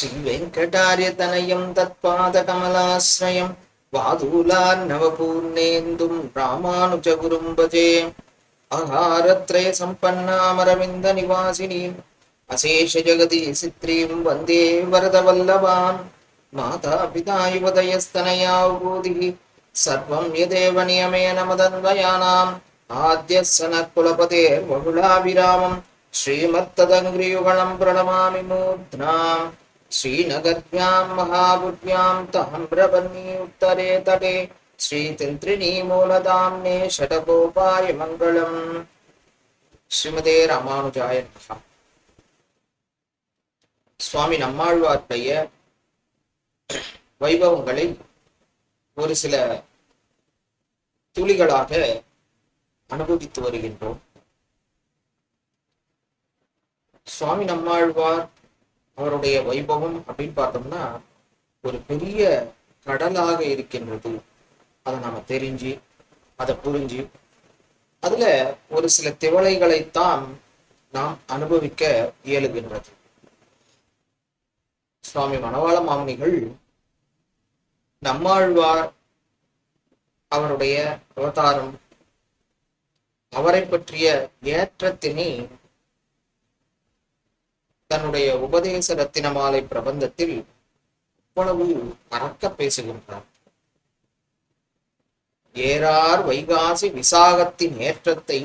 श्रीवेङ्कटार्यतनयं तत्पादकमलाश्रयं वादूलार्णवपूर्णेन्दुं रामानुजगुरुं भजे आहारत्रयसम्पन्नामरविन्दनिवासिनीम् अशेषजगदीशित्रीं वन्दे वरदवल्लभाम् माता पिता युवदयस्तनया बोधिः सर्वं यदेव नियमेन मदन्वयानाम् आद्यः सनत्कुलपतेर्वहुलाभिरामम् श्रीमत्तदङ्घ्रियुगणं प्रणमामि मूर्ध्नाम् श्रीनगर्यां महाबुद्ध्यां ताम्रबन्नी उत्तरे तटे श्रीतिन्त्रिणी मूलदाम्ने षटकोपाय मङ्गलम् ஸ்ரீமதே ராமானுஜாய நமஹா சுவாமி நம்மாழ்வாருடைய வைபவங்களை ஒரு சில துளிகளாக அனுபவித்து வருகின்றோம் சுவாமி நம்மாழ்வார் அவருடைய வைபவம் அப்படின்னு பார்த்தோம்னா ஒரு பெரிய கடலாக இருக்கின்றது. அதை நாம தெரிஞ்சு அதை புரிஞ்சு அதுல ஒரு சில திவளைகளைத்தான் நாம் அனுபவிக்க இயலுகின்றது. சுவாமி மணவாள மாமுனிகள் நம்மாழ்வார் அவருடைய அவதாரம் அவரை பற்றிய ஏற்றத்தினை தன்னுடைய உபதேச ரத்தினமாலை பிரபந்தத்தில் இவ்வளவு பறக்க பேசுகின்றார். ஏறார் வைகாசி விசாகத்தின் ஏற்றத்தை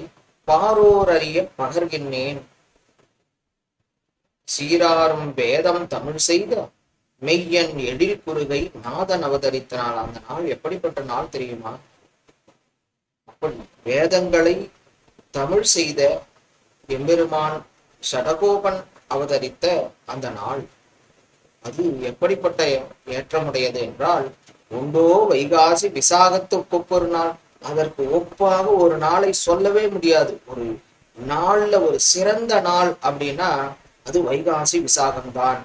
பாரோர் அறிய பகர்கின்றேன். சீராரும் வேதம் தமிழ் செய்த மெய்யன் எழில் குறுகை நாதன் அவதரித்த நாள் அந்த நாள் எப்படிப்பட்ட நாள் தெரியுமா? அப்படி வேதங்களை தமிழ் செய்த எம்பெருமான் சடகோபன் அவதரித்த அந்த நாள். அது எப்படிப்பட்ட ஏற்றமுடையது என்றால் உண்டோ வைகாசி விசாகத்து ஒப்பொரு நாள். அதற்கு ஒப்பாக ஒரு நாளை சொல்லவே முடியாது. ஒரு நாள்ல ஒரு சிறந்த நாள் அப்படின்னா அது வைகாசி விசாகம்தான்.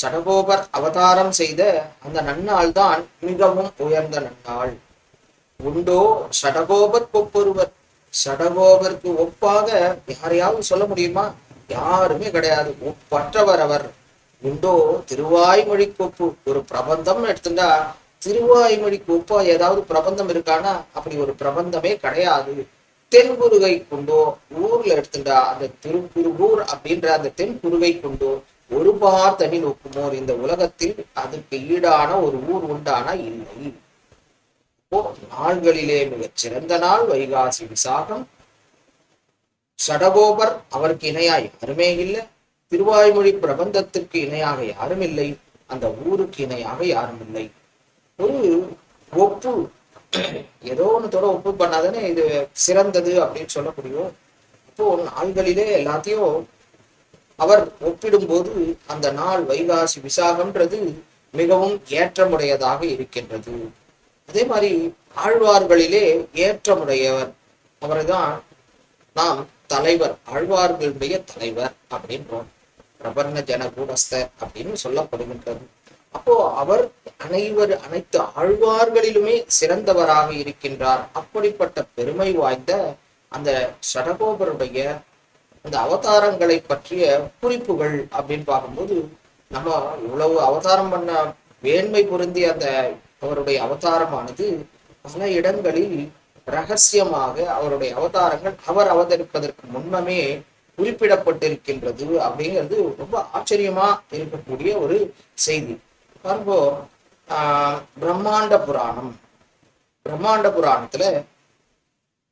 சடகோபர் அவதாரம் செய்த அந்த நன்னாள் தான் மிகவும் உயர்ந்த நன்னாள். உண்டோ சடகோபர் ஒப்பொருவர். சடகோபருக்கு ஒப்பாக யாரையாவது சொல்ல முடியுமா? யாருமே கிடையாது. ஒப்பற்றவர் அவர். உண்டோ திருவாய்மொழி கோப்பு ஒரு பிரபந்தம் எடுத்துட்டா திருவாய்மொழி கோப்பா ஏதாவது பிரபந்தம் இருக்கானா அப்படி ஒரு பிரபந்தமே கிடையாது. தென்குருகை கொண்டோ ஊர்ல எடுத்துட்டா அந்த திருக்குருகூர் அப்படின்ற அந்த தென்குருகை கொண்டோ ஒரு பார் தனி நோக்குமோர். இந்த உலகத்தில் அதுக்கு ஈடான ஒரு ஊர் உண்டானா இல்லை. இப்போ நாள்களிலே மிகச் சிறந்த நாள். வைகாசி விசாகம். சடகோபர் அவருக்கு இணையாய் யாருமே இல்லை. திருவாய்மொழி பிரபந்தத்திற்கு இணையாக யாரும் இல்லை. அந்த ஊருக்கு இணையாக யாரும் இல்லை. ஒரு ஒப்பு ஏதோ ஒன்றுத்தோட ஒப்பு பண்ணாதானே இது சிறந்தது அப்படின்னு சொல்ல முடியும் இப்போ நாள்களிலே எல்லாத்தையும் அவர் ஒப்பிடும்போது அந்த நாள் வைகாசி விசாகம்ன்றது மிகவும் ஏற்றமுடையதாக இருக்கின்றது. அதே மாதிரி ஆழ்வார்களிலே ஏற்றமுடையவர் அவர்தான். நாம் தலைவர் ஆழ்வார்களுடைய தலைவர் அப்படின்றோம். பிரபன்ன ஜன கூடஸ்த அப்படின்னு சொல்லப்படுகின்றது. அப்போ அவர் அனைவர் அனைத்து ஆழ்வார்களிலுமே சிறந்தவராக இருக்கின்றார். அப்படிப்பட்ட பெருமை வாய்ந்த அந்த சடகோபருடைய அந்த அவதாரங்களை பற்றிய குறிப்புகள் அப்படின்னு பார்க்கும்போது நம்ம இவ்வளவு அவதாரம் பண்ண வேண்மை பொருந்திய அந்த அவருடைய அவதாரமானது பல இடங்களில் ரகசியமாக அவருடைய அவதாரங்கள் அவர் அவதரிப்பதற்கு முன்னமே குறிப்பிடப்பட்டிருக்கின்றது அப்படிங்கிறது ரொம்ப ஆச்சரியமா இருக்கக்கூடிய ஒரு செய்தி. பாருங்க ஆஹ் பிரம்மாண்ட புராணம். பிரம்மாண்ட புராணத்துல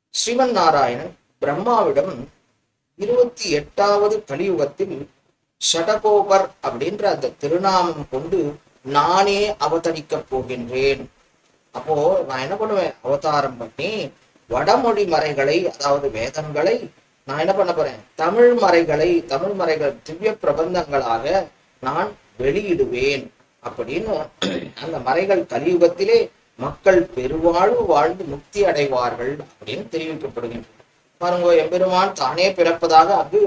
சிவன் நாராயணன் பிரம்மாவிடம் இருபத்தி எட்டாவது கலியுகத்தில் ஷடகோபர் அப்படின்ற அந்த திருநாமம் கொண்டு நானே அவதரிக்கப் போகின்றேன். அப்போ நான் என்ன பண்ணுவேன்? அவதாரம் பண்ணி வடமொழி மறைகளை அதாவது வேதங்களை நான் என்ன பண்ண போறேன்? தமிழ் மறைகளை தமிழ் மறைகள் திவ்ய பிரபந்தங்களாக நான் வெளியிடுவேன் அப்படின்னு அந்த மறைகள் கலியுகத்திலே மக்கள் பெருவாழ்வு வாழ்ந்து முக்தி அடைவார்கள் அப்படின்னு தெரிவிக்கப்படுகின்றன. பாருங்க எம்பெருமான் தானே பிறப்பதாக அங்கு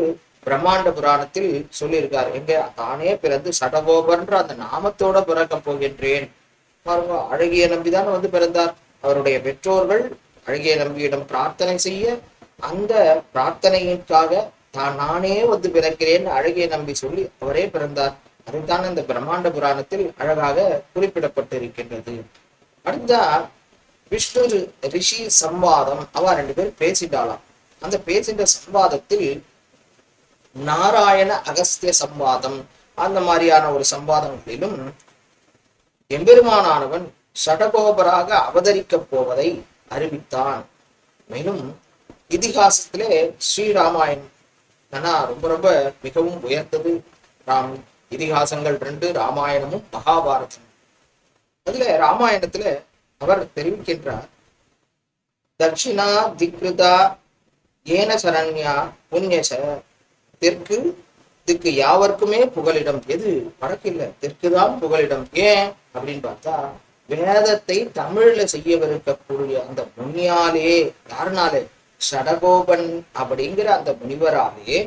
பிரம்மாண்ட புராணத்தில் சொல்லியிருக்காரு. எங்க? தானே பிறந்து சடகோபர்ன்ற அந்த நாமத்தோட பிறக்க போகின்றேன். பாருங்க அழகிய நம்பிதான் வந்து பிறந்தார். அவருடைய பெற்றோர்கள் அழகிய நம்பியிடம் பிரார்த்தனை செய்ய அந்த பிரார்த்தனைக்காக தான் நானே வந்து பிறக்கிறேன் அழகிய நம்பி சொல்லி அவரே பிறந்தார். அதுதான் இந்த பிரம்மாண்ட புராணத்தில் அழகாக குறிப்பிடப்பட்டிருக்கின்றது. அடுத்தா விஷ்ணு ரிஷி சம்வாதம். அவ ரெண்டு பேர் பேசிட்டாளாம். அந்த பேசின்ற சம்வாதத்தில் நாராயண அகஸ்திய சம்வாதம். அந்த மாதிரியான ஒரு சம்வாதங்களிலும் எம்பெருமானானவன் சடகோபராக அவதரிக்கப் போவதை அறிவித்தான். மேலும் இதிகாசத்திலே ஸ்ரீராமாயணம் ஆனா ரொம்ப ரொம்ப மிகவும் உயர்ந்தது. ராம் இதிகாசங்கள் ரெண்டு ராமாயணமும் மகாபாரதம் அதுல ராமாயணத்துல அவர் தெரிவிக்கின்றார் தட்சிணா திக்ருதா ஏன சரண்யா புண்ணியச தெற்கு இதுக்கு யாவர்க்குமே புகலிடம். எது? வடக்கு இல்லை. தெற்கு தான் புகலிடம். ஏன்? அப்படின்னு பார்த்தா வேதத்தை தமிழ்ல செய்யவிருக்கக்கூடிய அந்த முனியாலே யாருனாலே? சடகோபன் அப்படிங்கிற அந்த முனிவராலே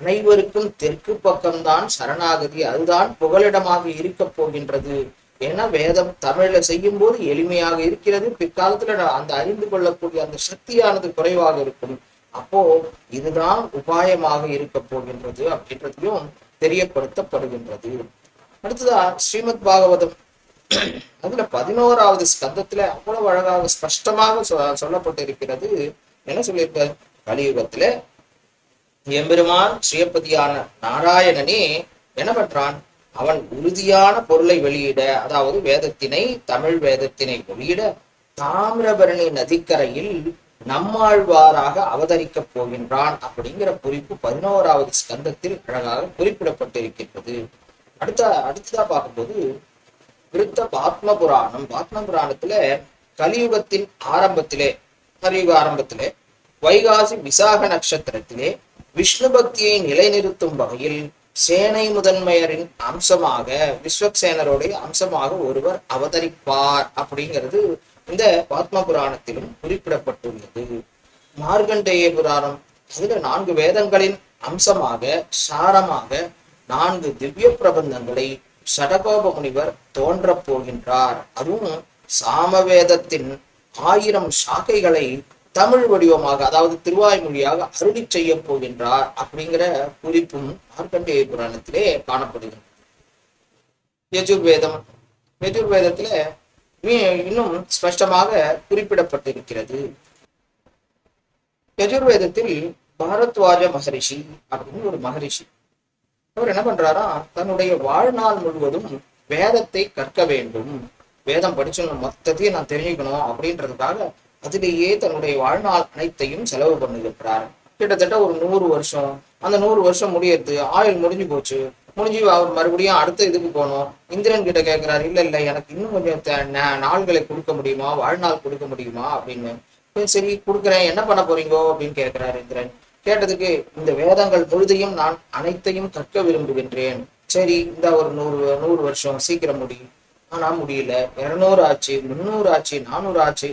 அனைவருக்கும் தெற்கு பக்கம்தான் சரணாகதி அதுதான் புகலிடமாக இருக்க போகின்றது ஏன்னா வேதம் தமிழ்ல செய்யும் போது எளிமையாக இருக்கிறது. பிற்காலத்துல அந்த அறிந்து கொள்ளக்கூடிய அந்த சக்தியானது குறைவாக இருக்கும். அப்போ இதுதான் உபாயமாக இருக்க போகின்றது அப்படின்றதையும் தெரியப்படுத்தப்படுகின்றது. அடுத்ததா ஸ்ரீமத் பாகவதம். அதுல பதினோராவது ஸ்கந்தத்துல அவ்வளவு அழகாக ஸ்பஷ்டமாக சொ- சொல்லப்பட்டிருக்கிறது. என்ன சொல்லியிருக்க? கலியுகத்துல எம்பெருமான் ஸ்ரீபதியான நாராயணனே என்ன பண்றான்? அவன் உறுதியான பொருளை வெளியிட அதாவது வேதத்தினை தமிழ் வேதத்தினை வெளியிட தாமிரபரணி நதிக்கரையில் நம்மாழ்வாராக அவதரிக்கப் போகின்றான் அப்படிங்கிற குறிப்பு பதினோராவது ஸ்கந்தத்தில் அழகாக குறிப்பிடப்பட்டிருக்கின்றது. அடுத்த அடுத்ததா பார்க்கும்போது விருத்த பாத்ம புராணம் பாத்ம புராணத்துல கலியுகத்தின் ஆரம்பத்திலே கலியுக ஆரம்பத்திலே வைகாசி விசாக நட்சத்திரத்திலே விஷ்ணு பக்தியை நிலைநிறுத்தும் வகையில் சேனை முதன்மையரின் அம்சமாக விஸ்வக்சேனருடைய அம்சமாக ஒருவர் அவதரிப்பார் அப்படிங்கிறது இந்த பாத்ம புராணத்திலும் குறிப்பிடப்பட்டுள்ளது. மார்கண்டேய புராணம். அதுல நான்கு வேதங்களின் அம்சமாக சாரமாக நான்கு திவ்ய பிரபந்தங்களை சடகோப முனிவர் தோன்றப் போகின்றார் அதுவும் சாமவேதத்தின் ஆயிரம் சாக்கைகளை தமிழ் வடிவமாக அதாவது திருவாய்மொழியாக அருளி செய்ய போகின்றார் அப்படிங்கிற குறிப்பும் மார்க்கண்டேய புராணத்திலே காணப்படுகிறது. யஜுர்வேதம் யஜுர்வேதத்துல இன்னும் ஸ்பஷ்டமாக குறிப்பிடப்பட்டிருக்கிறது. யஜுர்வேதத்தில் பாரத்வாஜ மகரிஷி அப்படின்னு ஒரு மகரிஷி. அவர் என்ன பண்றாரா? தன்னுடைய வாழ்நாள் முழுவதும் வேதத்தை கற்க வேண்டும். வேதம் படிச்சு மொத்தத்தையும் நான் தெரிஞ்சுக்கணும் அப்படின்றதுக்காக அதிலேயே தன்னுடைய வாழ்நாள் அனைத்தையும் செலவு பண்ணுகின்றார் கிட்டத்தட்ட ஒரு நூறு வருஷம். அந்த நூறு வருஷம் முடியறது ஆயுள் முடிஞ்சு போச்சு. முடிஞ்சு அவர் மறுபடியும் அடுத்த இதுக்கு போகணும். இந்திரன் கிட்ட கேட்கிறாரு இல்ல இல்ல எனக்கு இன்னும் கொஞ்சம் நாள்களை கொடுக்க முடியுமா? வாழ்நாள் கொடுக்க முடியுமா? அப்படின்னு. "சரி, சரி கொடுக்குறேன். என்ன பண்ண போறீங்கோ? அப்படின்னு கேட்கிறாரு இந்திரன். கேட்டதுக்கு இந்த வேதங்கள் முழுதையும் நான் அனைத்தையும் கற்க விரும்புகின்றேன். சரி இந்த ஒரு நூறு நூறு வருஷம் சீக்கிரம் முடியும் ஆனா முடியல. இருநூறு ஆச்சு முந்நூறு ஆச்சு நானூறு ஆச்சு.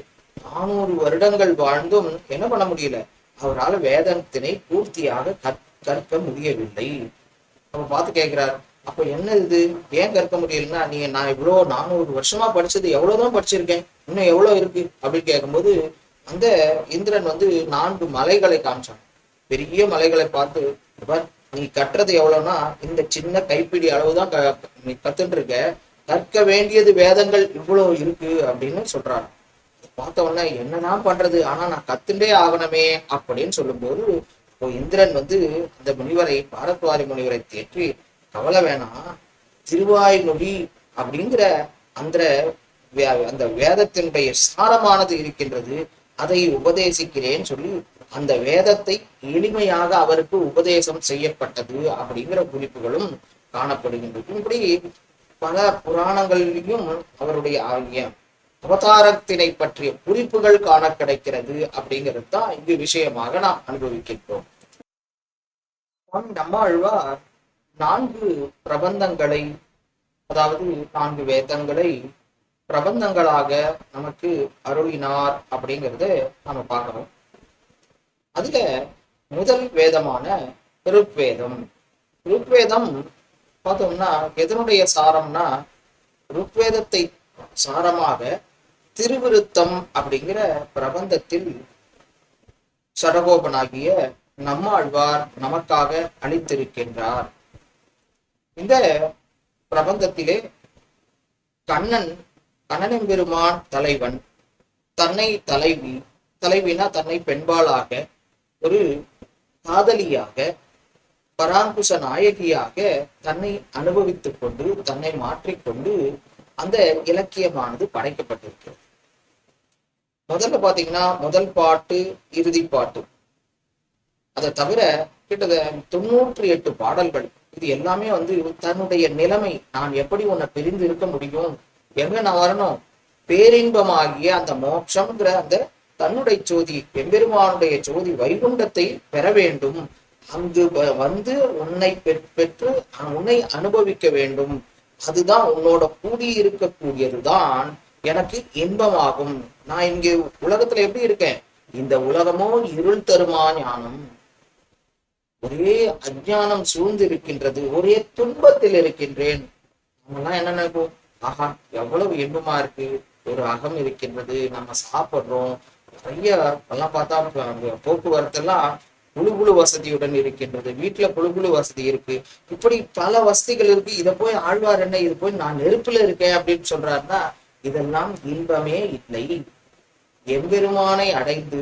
நானூறு வருடங்கள் வாழ்ந்தும் என்ன பண்ண முடியல? அவரால் வேதத்தினை பூர்த்தியாக கற்க முடியவில்லை. நம்ம பார்த்து கேட்கிறார் அப்ப என்ன இது? ஏன் கற்க முடியலன்னா நீங்க நான் இவ்வளவு நானூறு வருஷமா படிச்சது எவ்வளவுதான் படிச்சிருக்கேன்? இன்னும் எவ்வளவு இருக்கு? அப்படின்னு கேட்கும்போது அந்த இந்திரன் வந்து நான்கு மலைகளை காமிச்சான் பெரிய மலைகளை பார்த்து நீ கட்டுறது எவ்வளவுனா இந்த சின்ன கைப்பிடி அளவுதான் க- நீ கத்துட்டு இருக்க கற்க வேண்டியது வேதங்கள் இவ்வளவு இருக்கு அப்படின்னு சொல்றாரு பார்த்த உடனே என்னதான் பண்றது? ஆனா நான் கத்துண்டே ஆகணுமே அப்படின்னு சொல்லும்போது இப்போ இந்திரன் வந்து அந்த முனிவரை பாரத்வாரி முனிவரை தேற்றி கவலை வேணாம். திருவாய்மொழி அப்படிங்கிற அந்த வே- அந்த வேதத்தினுடைய சாரமானது இருக்கின்றது. அதை உபதேசிக்கிறேன்னு சொல்லி அந்த வேதத்தை எளிமையாக அவருக்கு உபதேசம் செய்யப்பட்டது அப்படிங்கிற குறிப்புகளும் காணப்படுகின்றது. இப்படி பல புராணங்களிலும் அவருடைய ஆகிய அவதாரத்தினை பற்றிய குறிப்புகள் காண கிடைக்கிறது அப்படிங்கிறது தான் இங்கு விஷயமாக நாம் அனுபவிக்கின்றோம். நம்மாழ்வார் நான்கு பிரபந்தங்களை அதாவது நான்கு வேதங்களை பிரபந்தங்களாக நமக்கு அருளினார் அப்படிங்கிறத நம்ம பார்க்கணும் அதுல முதல் வேதமான ருக்வேதம். ருக்வேதம் பார்த்தோம்னா எதனுடைய சாரம்னா ருக்வேதத்தை சாரமாக திருவிருத்தம் அப்படிங்கிற பிரபந்தத்தில் சடகோபனாகிய நம்மாழ்வார் நமக்காக அளித்திருக்கின்றார். இந்த பிரபந்தத்திலே கண்ணன் கண்ணனின் பெருமான் தலைவன் தன்னை தலைவி தலைவினா தன்னை பெண்பாளாக ஒரு காதலியாக பராங்குச நாயகியாக தன்னை அனுபவித்துக் கொண்டு தன்னை மாற்றிக்கொண்டு அந்த இலக்கியமானது படைக்கப்பட்டிருக்கிறது. முதல்ல பாத்தீங்கன்னா முதல் பாட்டு இறுதி பாட்டு. அதை தவிர கிட்டத்தட்ட தொண்ணூற்றி எட்டு பாடல்கள். இது எல்லாமே வந்து தன்னுடைய நிலைமை நான் எப்படி உன்னை பிரிந்து இருக்க முடியும் எங்க நான் வரணும் பேரின்பமாகிய அந்த மோட்சம்ங்கிற அந்த தன்னுடைய ஜோதி எம்பெருமானுடைய ஜோதி வைகுண்டத்தை பெற வேண்டும். அங்கு வந்து உன்னை பெற்று உன்னை அனுபவிக்க வேண்டும். அதுதான் உன்னோட கூடி இருக்கக்கூடியதுதான் எனக்கு இன்பமாகும். நான் இங்கே உலகத்துல எப்படி இருக்கேன்? இந்த உலகமோ இருள் தருமா ஞானம்? ஒரே அஞ்ஞானம் சூழ்ந்து இருக்கின்றது ஒரே துன்பத்தில் இருக்கின்றேன். நம்மலாம் என்ன நினைப்போம்? ஆஹா எவ்வளவு இன்பமா இருக்கு. ஒரு அகம் இருக்கின்றது நம்ம சாப்பிடுறோம் நிறைய எல்லாம் பார்த்தா போக்குவரத்து எல்லாம் குழு குழு வசதியுடன் இருக்கின்றது. வீட்டுல குழு குழு வசதி இருக்கு. இப்படி பல வசதிகள் இருக்கு. இதை போய் ஆழ்வார் என்ன இது போய் நான் நெருப்புல இருக்கேன் அப்படின்னு சொல்றாருன்னா இதெல்லாம் இன்பமே இல்லை. எம்பெருமானை அடைந்து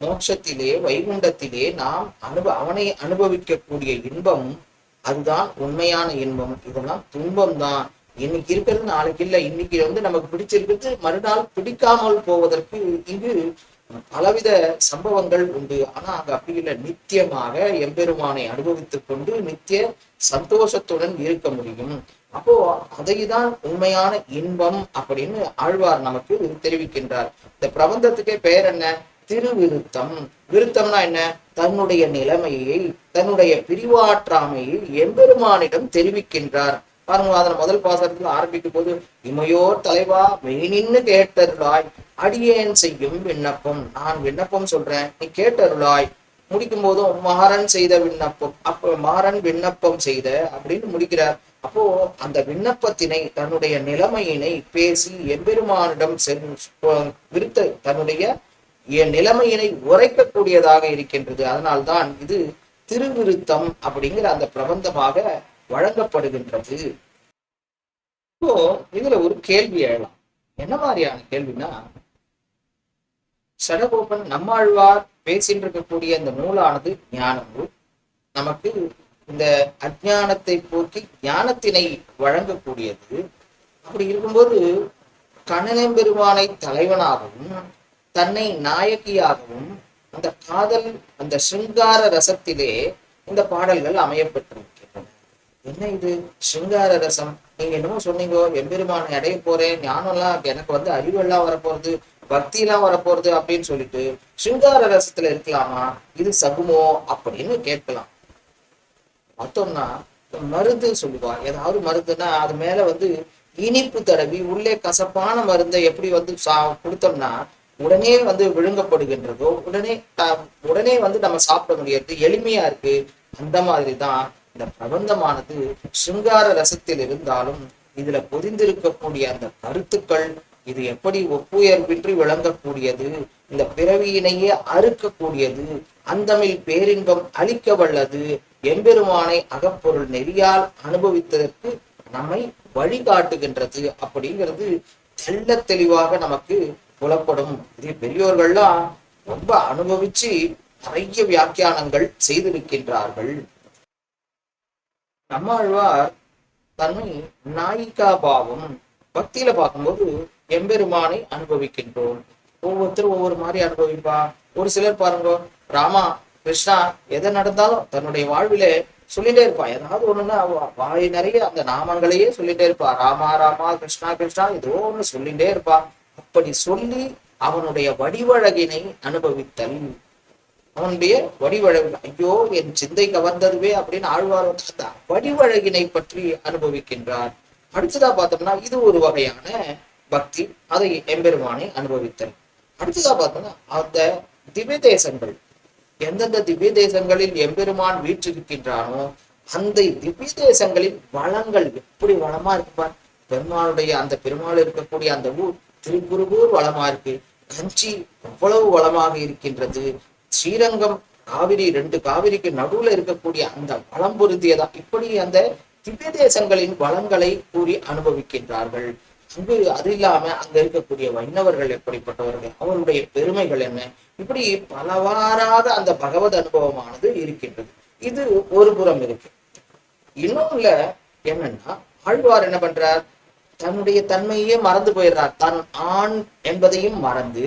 மோட்சத்திலே வைகுண்டத்திலே நாம் அனுப அவனை அனுபவிக்கக்கூடிய இன்பம் அதுதான் உண்மையான இன்பம். இதெல்லாம் துன்பம் தான் இன்னைக்கு இருக்கிறது நாளைக்கு இல்லை. இன்னைக்கு வந்து நமக்கு பிடிச்சிருக்கிறது மறுநாள் பிடிக்காமல் போவதற்கு இங்கு பலவித சம்பவங்கள் உண்டு. ஆனா அங்க அப்படி இல்லை. நித்தியமாக எம்பெருமானை அனுபவித்துக் கொண்டு நித்திய சந்தோஷத்துடன் இருக்க முடியும். அப்போ அதைதான் உண்மையான இன்பம் அப்படின்னு ஆழ்வார் நமக்கு தெரிவிக்கின்றார். இந்த பிரபந்தத்துக்கே பெயர் என்ன? திருவிருத்தம். விருத்தம்னா என்ன? தன்னுடைய நிலைமையை தன்னுடைய பிரிவாற்றாமையை எம்பெருமானிடம் தெரிவிக்கின்றார். பாருங்க அதன் முதல் பாசத்தில் ஆரம்பிக்கும் போது இமையோர் தலைவா மெய்நின்னு கேட்டருளாய். அடியேன் செய்யும் விண்ணப்பம். நான் விண்ணப்பம் சொல்றேன் நீ கேட்டருளாய். முடிக்கும் போதும் மாறன் செய்த விண்ணப்பம். அப்ப மாறன் விண்ணப்பம் செய்த அப்படின்னு முடிக்கிறார். அப்போ அந்த விண்ணப்பத்தினை தன்னுடைய நிலைமையினை பேசி எம்பெருமானிடம் சென்று விருத்த தன்னுடைய என் நிலைமையினை உரைக்கக்கூடியதாக இருக்கின்றது. அதனால்தான் இது திருவிருத்தம் அப்படிங்கிற அந்த பிரபந்தமாக வழங்கப்படுகின்றது. இப்போ இதுல ஒரு கேள்வி எழலாம். என்ன மாதிரியான கேள்வினா சடகோபன் நம்மாழ்வார் பேசிட்டு இருக்கக்கூடிய இந்த நூலானது ஞான நூல் நமக்கு இந்த அஜானத்தை போக்கி ஞானத்தினை வழங்கக்கூடியது. அப்படி இருக்கும்போது கண்ணனெம்பெருமானை தலைவனாகவும் தன்னை நாயகியாகவும் அந்த காதல் அந்த சிங்கார ரசத்திலே இந்த பாடல்கள் அமையப்பெற்றது. என்ன இது? சிங்கார ரசம். நீங்க என்னமோ சொன்னீங்க எம்பெருமானை அடைய போறேன். ஞானம்லாம் எனக்கு வந்து அறிவெல்லாம் வரப்போறது பக்தி எல்லாம் வரப்போறது அப்படின்னு சொல்லிட்டு சிங்கார ரசத்துல இருக்கலாமா? இது சகுமோ அப்படின்னு கேட்கலாம். பார்த்தோம்னா மருந்து சொல்லுவா. ஏதாவது மருந்துன்னா அது மேல வந்து இனிப்பு தடவி உள்ளே கசப்பான மருந்தை எப்படி வந்து சா கொடுத்தோம்னா உடனே வந்து விழுங்கப்படுகின்றதோ உடனே உடனே வந்து நம்ம சாப்பிட முடியாது எளிமையா இருக்கு. அந்த மாதிரி தான் இந்த பிரபந்தமானது சிங்கார ரசத்தில் இருந்தாலும் இதுல பொதிந்திருக்கக்கூடிய அந்த கருத்துக்கள் இது எப்படி ஒப்புயர்வின்றி விளங்கக்கூடியது இந்த பிறவியினையே அறுக்கக்கூடியது அந்தமில் பேரின்பம் அளிக்க வல்லது எம்பெருமானை அகப்பொருள் நெறியால் அனுபவித்ததற்கு நம்மை வழிகாட்டுகின்றது அப்படிங்கிறது தெள்ள தெளிவாக நமக்கு புலப்படும். இதே பெரியோர்கள்லாம் ரொம்ப அனுபவிச்சு நிறைய வியாக்கியானங்கள் செய்திருக்கின்றார்கள். நம்மாழ்வார் தன்னை நாயிகா பாவம் பக்தியில பார்க்கும்போது எம்பெருமானை அனுபவிக்கின்றோம். ஒவ்வொருத்தரும் ஒவ்வொரு மாதிரி அனுபவிப்பா. ஒரு சிலர் பாருங்க ராமா கிருஷ்ணா எதை நடந்தாலும் தன்னுடைய வாழ்விலே சொல்லிட்டே இருப்பா. ஏதாவது ஒண்ணுன்னா வாய் நிறைய அந்த நாமங்களையே சொல்லிட்டே இருப்பா. ராமா ராமா கிருஷ்ணா கிருஷ்ணா ஏதோ ஒண்ணு சொல்லிட்டே இருப்பா. அப்படி சொல்லி அவனுடைய வடிவழகினை அனுபவித்தல். அவனுடைய வடிவழகு. ஐயோ என் சிந்தை கவர்ந்ததுவே அப்படின்னு ஆழ்வார் வந்து வடிவழகினை பற்றி அனுபவிக்கின்றார். அடுத்ததா பார்த்தோம்னா இது ஒரு வகையான பக்தி. அதை எம்பெருமானை அனுபவித்தல். அடுத்ததா பார்த்தோம்னா அந்த திவ்ய தேசங்கள். எந்தெந்த திவ்ய தேசங்களில் எம்பெருமான் வீற்றிருக்கின்றானோ அந்த திவ்ய தேசங்களின் வளங்கள் எப்படி வளமா இருக்குப்பா பெருமாளுடைய அந்த பெருமாள் இருக்கக்கூடிய அந்த ஊர் திருக்குறுகூர் வளமா இருக்கு. கஞ்சி அவ்வளவு வளமாக இருக்கின்றது? ஸ்ரீரங்கம் காவிரி ரெண்டு காவிரிக்கு நடுவுல இருக்கக்கூடிய அந்த வளம் பொருந்தியதா இப்படி அந்த திவ்ய தேசங்களின் வளங்களை கூறி அனுபவிக்கின்றார்கள். அங்கு அது இல்லாம அங்க இருக்கக்கூடிய வைணவர்கள் எப்படிப்பட்டவர்கள் அவருடைய பெருமைகள் என்ன? இப்படி பலவாறாத அந்த பகவத் அனுபவமானது இருக்கின்றது. இது ஒரு புறம் இருக்கு. இன்னொன்னுல என்னன்னா ஆழ்வார் என்ன பண்றார்? தன்னுடைய தன்மையே மறந்து போயிடுறார். தான் ஆண் என்பதையும் மறந்து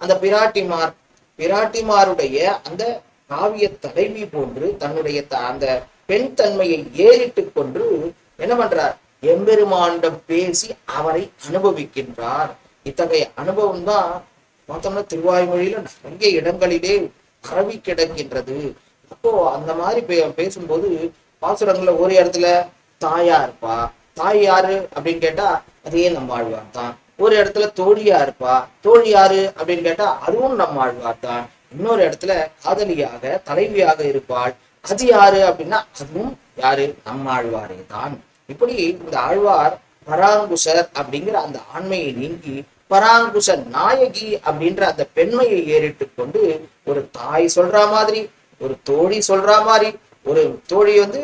அந்த பிராட்டிமார் பிராட்டிமாருடைய அந்த காவிய தலைவி போன்று தன்னுடைய த- அந்த பெண் தன்மையை ஏறிட்டு கொண்டு என்ன பண்றார்? எம்பெருமானிடம் பேசி அவரை அனுபவிக்கின்றார். இத்தகைய அனுபவம் தான் பார்த்தோம்னா திருவாய்மொழியில நிறைய இடங்களிலே பரவி கிடக்கின்றது. அப்போ அந்த மாதிரி பே- பேசும்போது பாசுரங்கள்ல ஒரு இடத்துல தாயா இருப்பா. தாய் யாரு அப்படின்னு கேட்டா அதே நம்ம ஆழ்வார் தான். ஒரு இடத்துல தோழியா இருப்பா தோழி யாரு? அப்படின்னு கேட்டா அதுவும் நம்ம ஆழ்வார் தான். இன்னொரு இடத்துல காதலியாக தலைவியாக இருப்பாள். அது யாரு அப்படின்னா அதுவும் யாரு? நம்ம ஆழ்வாரே தான். இப்படி இந்த ஆழ்வார் பராங்குஷர் அப்படிங்கிற அந்த ஆண்மையை நீங்கி பராங்குச நாயகி அப்படின்ற அந்த பெண்மையை ஏறிட்டு கொண்டு ஒரு தாய் சொல்ற மாதிரி ஒரு தோழி சொல்ற மாதிரி ஒரு தோழி வந்து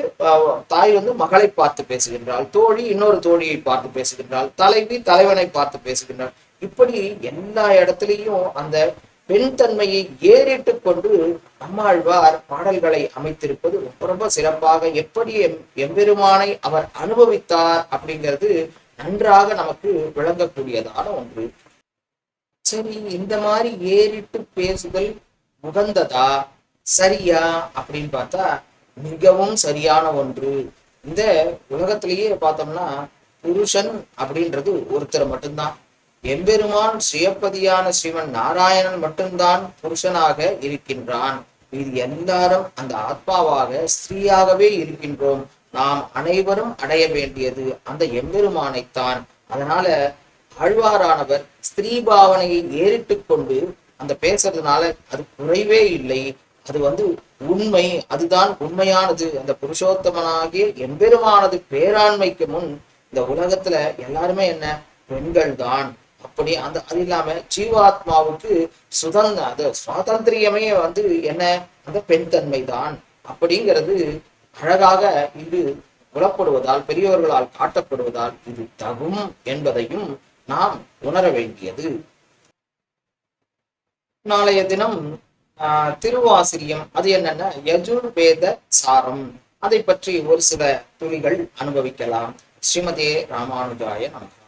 தாய் வந்து மகளை பார்த்து பேசுகின்றாள். தோழி இன்னொரு தோழியை பார்த்து பேசுகின்றாள். தலைவி தலைவனை பார்த்து பேசுகின்றாள். இப்படி எல்லா இடத்துலையும் அந்த பெண் தன்மையை ஏறிட்டு கொண்டு நம்மாழ்வார் பாடல்களை அமைத்திருப்பது ரொம்ப ரொம்ப சிறப்பாக எப்படி எம் எம்பெருமானை அவர் அனுபவித்தார் அப்படிங்கிறது நன்றாக நமக்கு விளங்கக்கூடியதான ஒன்று. சரி இந்த மாதிரி ஏறிட்டு பேசுதல் உகந்ததா? சரியா? அப்படின்னு பார்த்தா மிகவும் சரியான ஒன்று. இந்த உலகத்திலேயே பார்த்தோம்னா புருஷன் அப்படின்றது ஒருத்தர் மட்டும்தான். எம்பெருமான் சுயப்பதியான ஸ்ரீமன் நாராயணன் மட்டும்தான் புருஷனாக இருக்கின்றான். இது எல்லாரும் அந்த ஆத்மாவாக ஸ்திரீயாகவே இருக்கின்றோம். நாம் அனைவரும் அடைய வேண்டியது அந்த எம்பெருமானைத்தான். அதனால ஆழ்வாரானவர் ஸ்திரீ பாவனையை ஏறிட்டு கொண்டு அந்த பேசுறதுனால அது குறைவே இல்லை. அது வந்து உண்மை அதுதான் உண்மையானது. அந்த புருஷோத்தமனாகிய எம்பெருமானது பேராண்மைக்கு முன் இந்த உலகத்துல எல்லாருமே என்ன? பெண்கள் தான் அப்படி அந்த அது இல்லாம ஜீவாத்மாவுக்கு சுதந்திர அது சுவாதந்திரியமே வந்து என்ன? அந்த பெண் தன்மை தான் அப்படிங்கிறது அழகாக இது புலப்படுவதால் பெரியவர்களால் காட்டப்படுவதால் இது தகும் என்பதையும் நாம் உணர வேண்டியது. நாளைய தினம் திருவாசிரியம். அது என்னன்னா யஜுர்வேத சாரம். அதை பற்றி ஒரு சில துளிகள் அனுபவிக்கலாம். ஸ்ரீமதே ராமானுஜாய நமக்கு